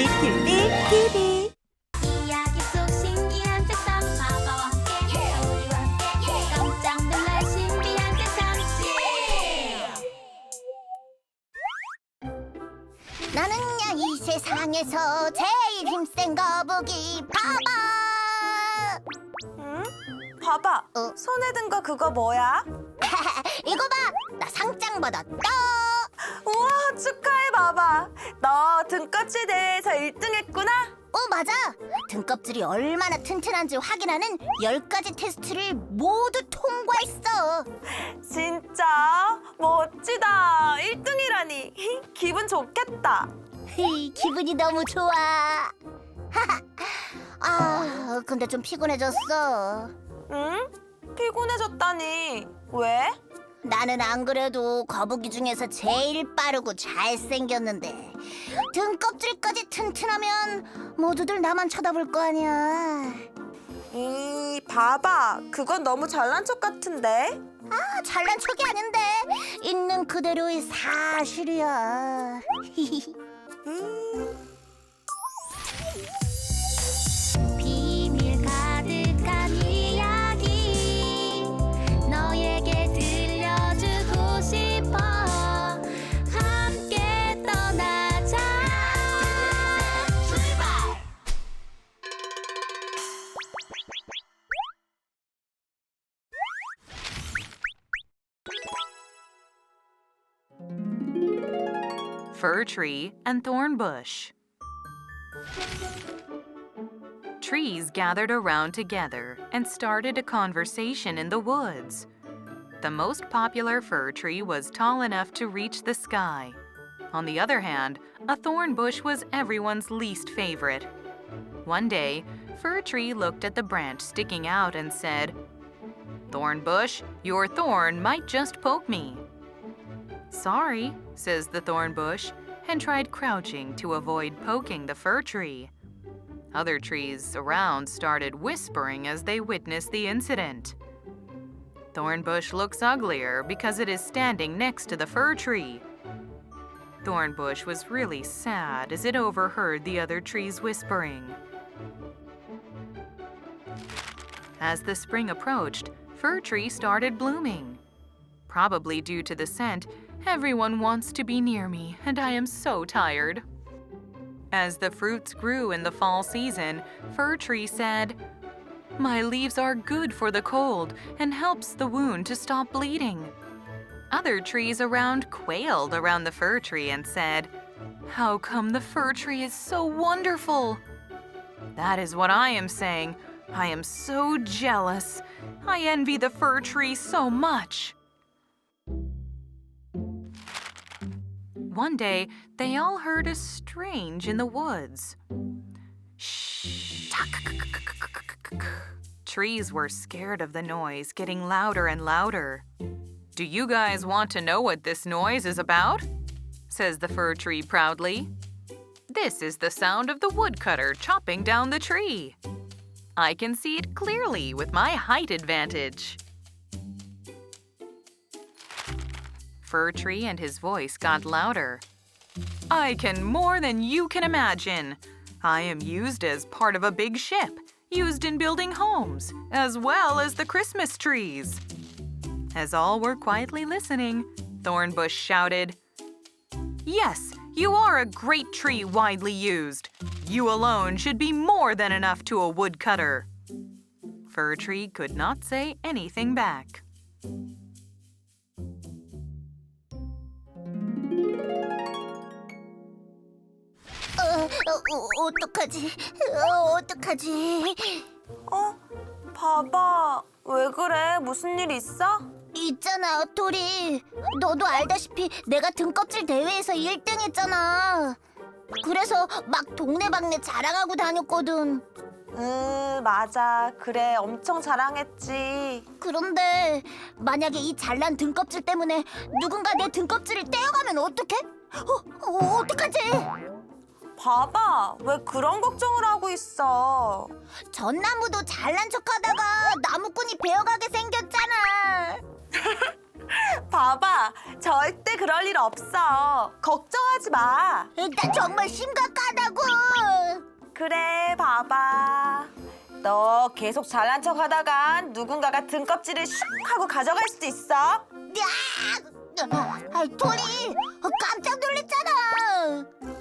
리틀비 TV 이야기 속 신기한 세상 바다와 함께 우리와 함께 깜짝 놀랄 신비한 세상. 나는야 이 세상에서 제일 힘센 거북이 봐봐 응? 봐봐. 어? 손에 든 거 그거 뭐야? 이거 봐! 나 상장 받았다 우와 축하해 봐봐. 너 등껍질 대회에서 1등 했구나? 어 맞아. 등껍질이 얼마나 튼튼한지 확인하는 열가지 테스트를 모두 통과했어. 진짜? 멋지다. 1등이라니. 기분 좋겠다. 히, 기분이 너무 좋아. 아 근데 좀 피곤해졌어. 응? 피곤해졌다니. 왜? 나는 안 그래도 거북이 중에서 제일 빠르고 잘생겼는데 등 껍질까지 튼튼하면 모두들 나만 쳐다볼 거 아니야. 이 봐봐. 그건 너무 잘난 척 같은데. 아, 잘난 척이 아닌데. 있는 그대로의 사실이야. 음, fir tree and thorn bush. Trees gathered around together and started a conversation in the woods. The most popular fir tree was tall enough to reach the sky. On the other hand, a thorn bush was everyone's least favorite. One day, Fir Tree looked at the branch sticking out and said, Thorn bush, your thorn might just poke me. Sorry, says the thorn bush, and tried crouching to avoid poking the fir tree. Other trees around started whispering as they witnessed the incident. Thornbush looks uglier because it is standing next to the fir tree. Thornbush was really sad as it overheard the other trees whispering. As the spring approached, Fir Tree started blooming. Probably due to the scent, everyone wants to be near me, and I am so tired. As the fruits grew in the fall season, Fir Tree said, My leaves are good for the cold and helps the wound to stop bleeding. Other trees around quailed around the fir tree and said, How come the fir tree is so wonderful? That is what I am saying. I am so jealous. I envy the fir tree so much. One day, they all heard a strange in the woods. Shh. Trees were scared of the noise getting louder and louder. Do you guys want to know what this noise is about? says the fir tree proudly. This is the sound of the woodcutter chopping down the tree. I can see it clearly with my height advantage. Fir Tree and his voice got louder. I can more than you can imagine. I am used as part of a big ship, used in building homes, as well as the Christmas trees. As all were quietly listening, Thornbush shouted, Yes, you are a great tree widely used. You alone should be more than enough to a woodcutter. Fir Tree could not say anything back. 어, 어떡하지? 어, 어떡하지? 어? 봐봐. 왜 그래? 무슨 일 있어? 있잖아 도리. 너도 알다시피 내가 등껍질 대회에서 1등 했잖아. 그래서 막 동네방네 자랑하고 다녔거든. 음 맞아. 그래 엄청 자랑했지. 그런데 만약에 이 잘난 등껍질 때문에 누군가 내 등껍질을 떼어가면 어떡해? 어, 어, 어떡하지? 봐봐 왜 그런 걱정을 하고 있어 전나무도 잘난 척하다가 나무꾼이 베어가게 생겼잖아 봐봐 절대 그럴 일 없어 걱정하지 마. 나 정말 심각하다고. 그래, 봐봐. 너 계속 잘난 척 하다간 누군가가 등껍질을 슉 하고 가져갈 수도 있어. 야! 아, 토니, 깜짝 놀랐잖아.